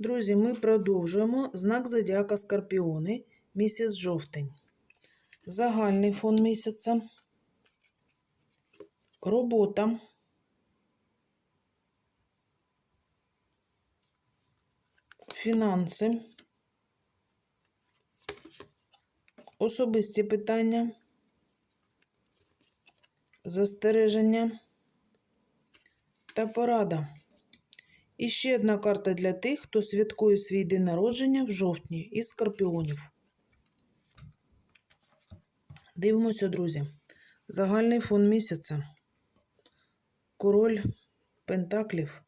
Друзі, ми продовжуємо знак зодіака Скорпіони, місяць жовтень. Загальний фон місяця. Робота. Фінанси. Особисті питання. Застереження та порада. І ще одна карта для тих, хто святкує свій день народження в жовтні із скорпіонів. Дивимося, друзі. Загальний фон місяця. Король Пентаклів.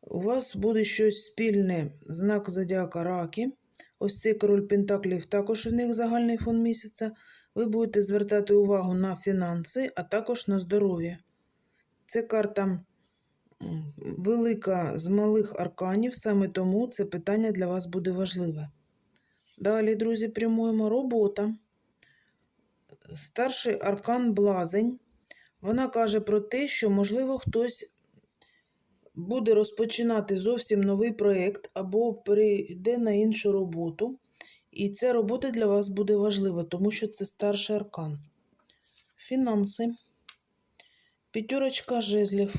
У вас буде щось спільне, знак зодіака Раки. Ось цей король Пентаклів також в них загальний фон місяця. Ви будете звертати увагу на фінанси, а також на здоров'я. Це карта велика з малих арканів, саме тому це питання для вас буде важливе. Далі, друзі, прямуємо робота. Старший аркан Блазень. Вона каже про те, що, можливо, хтось буде розпочинати зовсім новий проєкт або перейде на іншу роботу. І ця робота для вас буде важлива, тому що це старший аркан. Фінанси. П'ятерочка жезлів.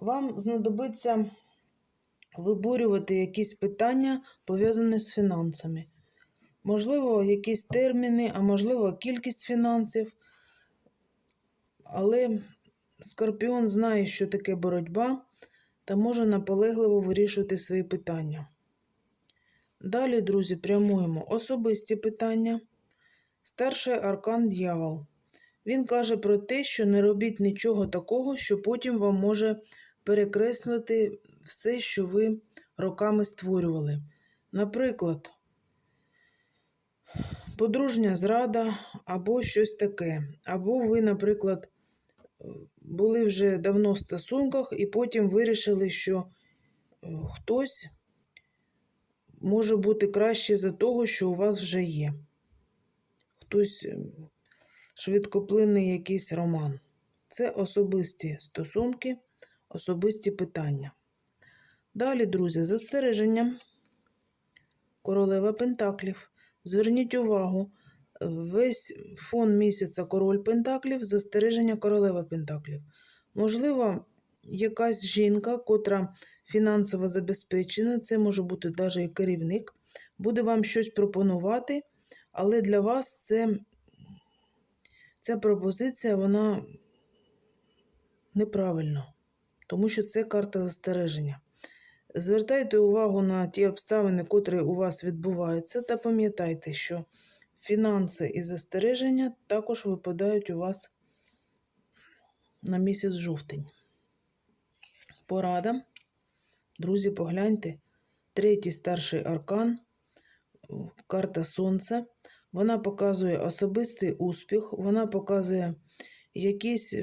Вам знадобиться виборювати якісь питання, пов'язані з фінансами. Можливо, якісь терміни, а можливо, кількість фінансів. Але Скорпіон знає, що таке боротьба, та може наполегливо вирішувати свої питання. Далі, друзі, прямуємо особисті питання. Старший аркан дьявол. Він каже про те, що не робіть нічого такого, що потім вам може перекреслити все, що ви роками створювали. Наприклад, подружня зрада або щось таке. Або ви, наприклад, були вже давно в стосунках і потім вирішили, що е, хтось може бути краще за того, що у вас вже є. Хтось е, швидкоплинний якийсь роман. Це особисті стосунки, особисті питання. Далі, друзі, застереження. Королева Пентаклів. Зверніть увагу, весь фон місяця король Пентаклів, застереження королева Пентаклів. Можливо, якась жінка, котра фінансово забезпечена, це може бути навіть і керівник, буде вам щось пропонувати, але для вас це, ця пропозиція вона неправильна, тому що це карта застереження. Звертайте увагу на ті обставини, котрі у вас відбуваються, та пам'ятайте, що фінанси і застереження також випадають у вас на місяць жовтень. Порада. Друзі, погляньте. Третій старший аркан, карта Сонця. Вона показує особистий успіх, вона показує якісь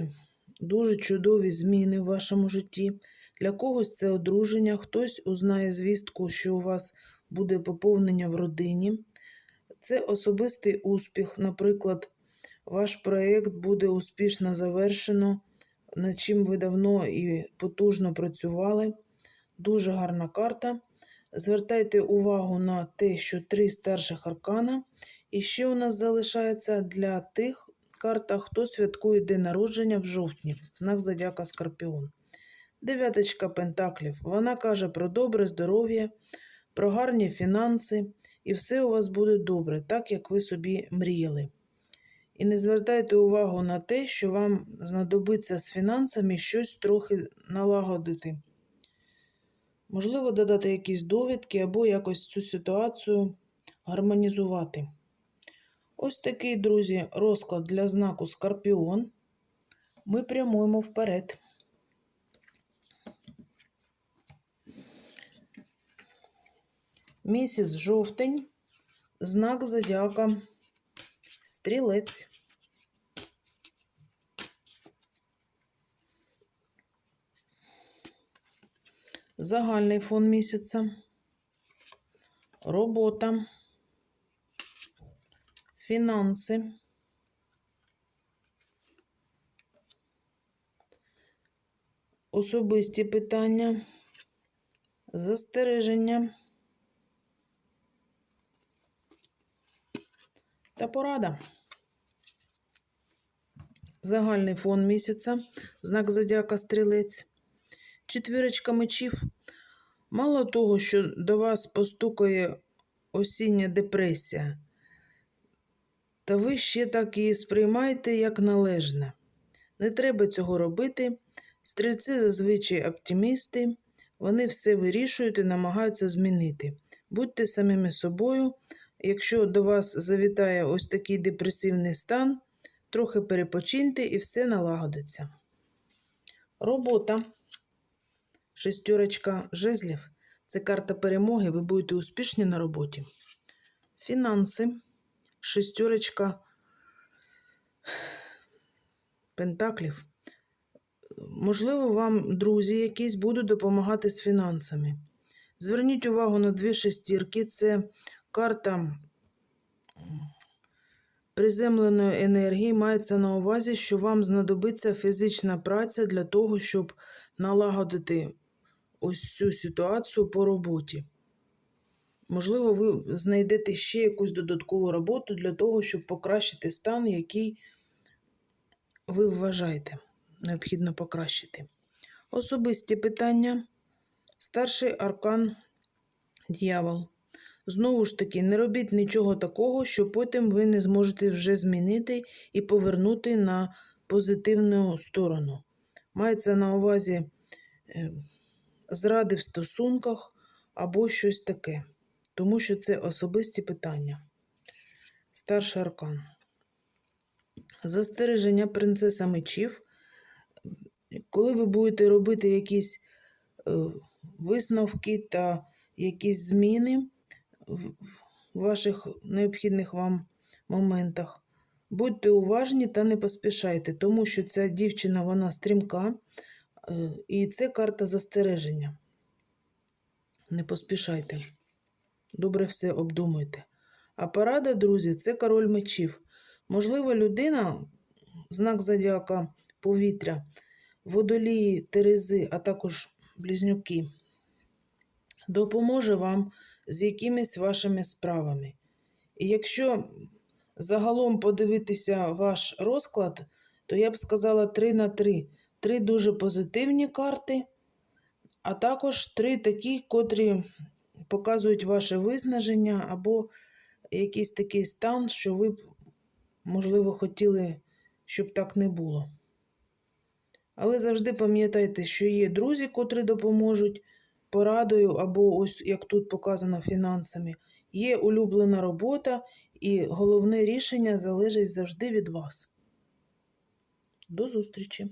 дуже чудові зміни в вашому житті. Для когось це одруження, хтось узнає звістку, що у вас буде поповнення в родині. Це особистий успіх. Наприклад, ваш проєкт буде успішно завершено, над чим ви давно і потужно працювали. Дуже гарна карта. Звертайте увагу на те, що три старших аркана. І ще у нас залишається для тих карта, хто святкує день народження в жовтні, знак Зодіака Скорпіон. Дев'яточка Пентаклів. Вона каже про добре здоров'я, про гарні фінанси, і все у вас буде добре, так як ви собі мріяли. І не звертайте увагу на те, що вам знадобиться з фінансами щось трохи налагодити. Можливо, додати якісь довідки або якось цю ситуацію гармонізувати. Ось такий, друзі, розклад для знаку Скорпіон. Ми прямуємо вперед. Місяць жовтень, знак зодіака Стрілець. Загальний фон місяця. Робота. Фінанси. Особисті питання. застереження та порада. Загальний фон місяця, знак зодіака стрілець, четвірочка мечів. Мало того, що до вас постукає осіння депресія, та ви ще так її сприймаєте як належне. Не треба цього робити. Стрільці зазвичай оптимісти, вони все вирішують і намагаються змінити. Будьте самими собою. Якщо до вас завітає ось такий депресивний стан, трохи перепочиньте і все налагодиться. Робота. Шестерочка жезлів. Це карта перемоги. Ви будете успішні на роботі. Фінанси. Шестерочка пентаклів. Можливо, вам друзі якісь будуть допомагати з фінансами. Зверніть увагу на дві шестірки. Це карта приземленої енергії. Мається на увазі, що вам знадобиться фізична праця для того, щоб налагодити ось цю ситуацію по роботі. Можливо, ви знайдете ще якусь додаткову роботу для того, щоб покращити стан, який ви вважаєте необхідно покращити. Особисті питання. Старший аркан дьявол. Знову ж таки, не робіть нічого такого, що потім ви не зможете вже змінити і повернути на позитивну сторону. Мається на увазі е, зради в стосунках або щось таке, тому що це особисті питання. Старший аркан. Застереження принцеса мечів. Коли ви будете робити якісь е, висновки та якісь зміни в ваших необхідних вам моментах, будьте уважні та не поспішайте, тому що ця дівчина вона стрімка, е, і це карта застереження. Не поспішайте. Добре все обдумуйте. А порада, друзі, це король мечів. Можливо, людина, знак зодіака повітря, водолії, терези, а також близнюки, допоможе вам з якимись вашими справами. І якщо загалом подивитися ваш розклад, то я б сказала 3 на 3. Три дуже позитивні карти, а також три такі, котрі показують ваше виснаження або якийсь такий стан, що ви б, можливо, хотіли, щоб так не було. Але завжди пам'ятайте, що є друзі, котрі допоможуть порадою, або ось як тут показано фінансами. Є улюблена робота, і головне рішення залежить завжди від вас. До зустрічі!